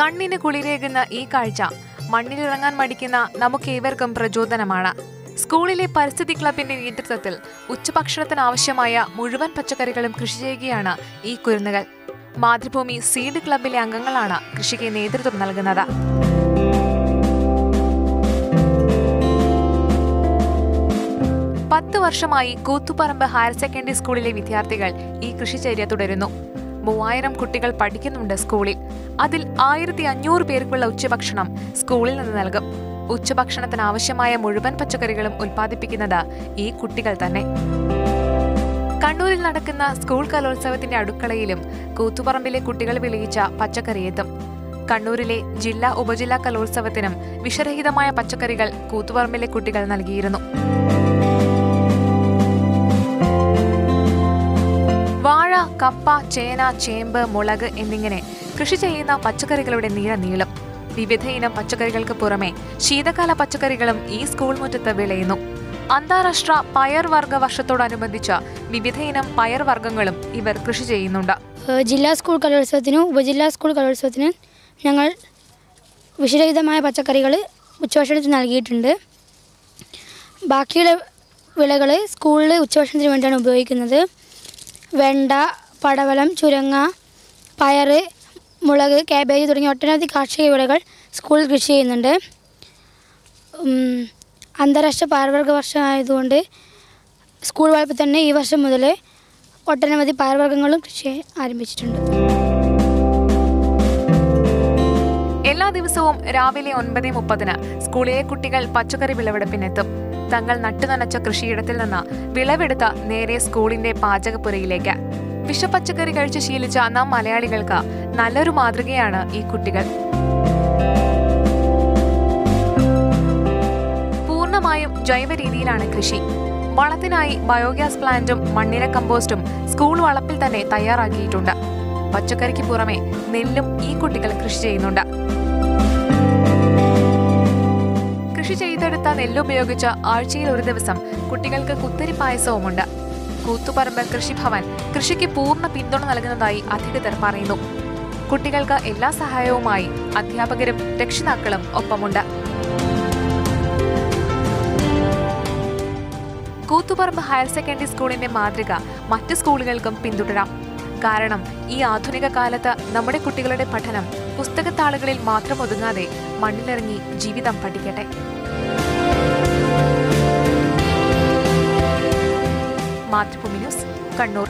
മണ്ണിന് കുളിരേകുന്ന ഈ കാഴ്ച മണ്ണിലിറങ്ങാൻ മടിക്കുന്ന നമുക്കേവർക്കും പ്രചോദനമാണ്. സ്കൂളിലെ പരിസ്ഥിതി ക്ലബിന്റെ നേതൃത്വത്തിൽ ഉച്ചഭക്ഷണത്തിന് ആവശ്യമായ മുഴുവൻ പച്ചക്കറികളും കൃഷി ചെയ്യുകയാണ് ഈ കുരുന്നുകൾ. മാതൃഭൂമി സീഡ് ക്ലബിലെ അംഗങ്ങളാണ് കൃഷിക്ക് നേതൃത്വം നൽകുന്നത്. പത്ത് വർഷമായി കൂത്തുപറമ്പ് ഹയർ സെക്കൻഡറി സ്കൂളിലെ വിദ്യാർത്ഥികൾ ഈ കൃഷിചര്യ തുടരുന്നു. മൂവായിരം കുട്ടികൾ പഠിക്കുന്നുണ്ട് സ്കൂളിൽ. അതിൽ ആയിരത്തി അഞ്ഞൂറ് പേർക്കുള്ള ഉച്ചഭക്ഷണം സ്കൂളിൽ നിന്ന് നൽകും. ഉച്ചഭക്ഷണത്തിന് ആവശ്യമായ മുഴുവൻ പച്ചക്കറികളും ഉൽപ്പാദിപ്പിക്കുന്നത് ഈ കുട്ടികൾ തന്നെ. കണ്ണൂരിൽ നടക്കുന്ന സ്കൂൾ കലോത്സവത്തിന്റെ അടുക്കളയിലും കൂത്തുപറമ്പിലെ കുട്ടികൾ വിളയിച്ച പച്ചക്കറി എത്തും. കണ്ണൂരിലെ ജില്ലാ ഉപജില്ലാ കലോത്സവത്തിനും വിഷരഹിതമായ പച്ചക്കറികൾ കൂത്തുപറമ്പിലെ കുട്ടികൾ നൽകിയിരുന്നു. വാഴ കപ്പ ചേന ചേമ്പ് മുളക് എന്നിങ്ങനെ കൃഷി ചെയ്യുന്ന പച്ചക്കറികളുടെ നീല നീളം വിവിധ ഇനം പച്ചക്കറികൾക്ക് പുറമെ ശീതകാല പച്ചക്കറികളും ഈ സ്കൂൾ മുറ്റത്ത് വിളയുന്നു. അന്താരാഷ്ട്ര പയർ വർഗ വർഷത്തോടനുബന്ധിച്ച വിവിധ ഇനം പയർ വർഗങ്ങളും ഇവർ കൃഷി ചെയ്യുന്നുണ്ട്. ജില്ലാ സ്കൂൾ കലോത്സവത്തിനും ഉപജില്ലാ സ്കൂൾ കലോത്സവത്തിനും ഞങ്ങൾ വിഷരഹിതമായ പച്ചക്കറികൾ ഉച്ചഭക്ഷണത്തിന് നൽകിയിട്ടുണ്ട്. ബാക്കിയുള്ള വിളകൾ സ്കൂളിൽ ഉച്ചഭക്ഷണത്തിന് വേണ്ടിയാണ് ഉപയോഗിക്കുന്നത്. വെണ്ട പടവലം ചുരങ്ങ പയർ മുളക് കാബേജ് തുടങ്ങിയ ഒട്ടനവധി കാർഷിക വിളകൾ സ്കൂൾ കൃഷി ചെയ്യുന്നുണ്ട്. അന്താരാഷ്ട്ര പയർവർഗ വർഷമായതുകൊണ്ട് സ്കൂൾ വളപ്പിൽ തന്നെ ഈ വർഷം മുതൽ ഒട്ടനവധി പയർവർഗങ്ങളും കൃഷി ആരംഭിച്ചിട്ടുണ്ട്. എല്ലാ ദിവസവും രാവിലെ ഒൻപത് മുപ്പതിന് സ്കൂളിലെ കുട്ടികൾ പച്ചക്കറി വിളവെടുപ്പിനെത്തും. തങ്ങൾ നട്ടുനനച്ച കൃഷിയിടത്തിൽ നിന്ന് വിളവെടുത്ത നേരെ സ്കൂളിന്റെ പാചകപ്പുരയിലേക്ക്. വിഷപ്പച്ചക്കറി കഴിച്ച് ശീലിച്ച നാം മലയാളികൾക്ക് നല്ലൊരു മാതൃകയാണ് ഈ കുട്ടികൾ. പൂർണമായും ജൈവ രീതിയിലാണ് കൃഷി. വളത്തിനായി ബയോഗ്യാസ് പ്ലാന്റും മണ്ണിര കമ്പോസ്റ്റും സ്കൂൾ വളപ്പിൽ തന്നെ തയ്യാറാക്കിയിട്ടുണ്ട്. പച്ചക്കറിക്ക് പുറമെ നെല്ലും ഈ കുട്ടികൾ കൃഷി ചെയ്യുന്നുണ്ട്. കൃഷി ചെയ്തെടുത്ത നെല്ലുപയോഗിച്ച് ആഴ്ചയിൽ ഒരു ദിവസം കുട്ടികൾക്ക് കുത്തരി പായസവുമുണ്ട്. കൂത്തുപറമ്പ് കൃഷിഭവൻ കൃഷിക്ക് പൂർണ പിന്തുണ നൽകുന്നതായി അധികൃതർ പറയുന്നു. കുട്ടികൾക്ക് എല്ലാ സഹായവുമായി അധ്യാപകരും രക്ഷിതാക്കളും ഒപ്പമുണ്ട്. കൂത്തുപറമ്പ് ഹയർ സെക്കൻഡറി സ്കൂളിന്റെ മാതൃക മറ്റ് സ്കൂളുകൾക്കും പിന്തുടരാം. കാരണം ഈ ആധുനിക കാലത്ത് നമ്മുടെ കുട്ടികളുടെ പഠനം പുസ്തകത്താളുകളിൽ മാത്രം ഒതുങ്ങാതെ മണ്ണിലിറങ്ങി ജീവിതം പഠിക്കട്ടെ. മാതൃഭൂമി ന്യൂസ് കണ്ണൂർ.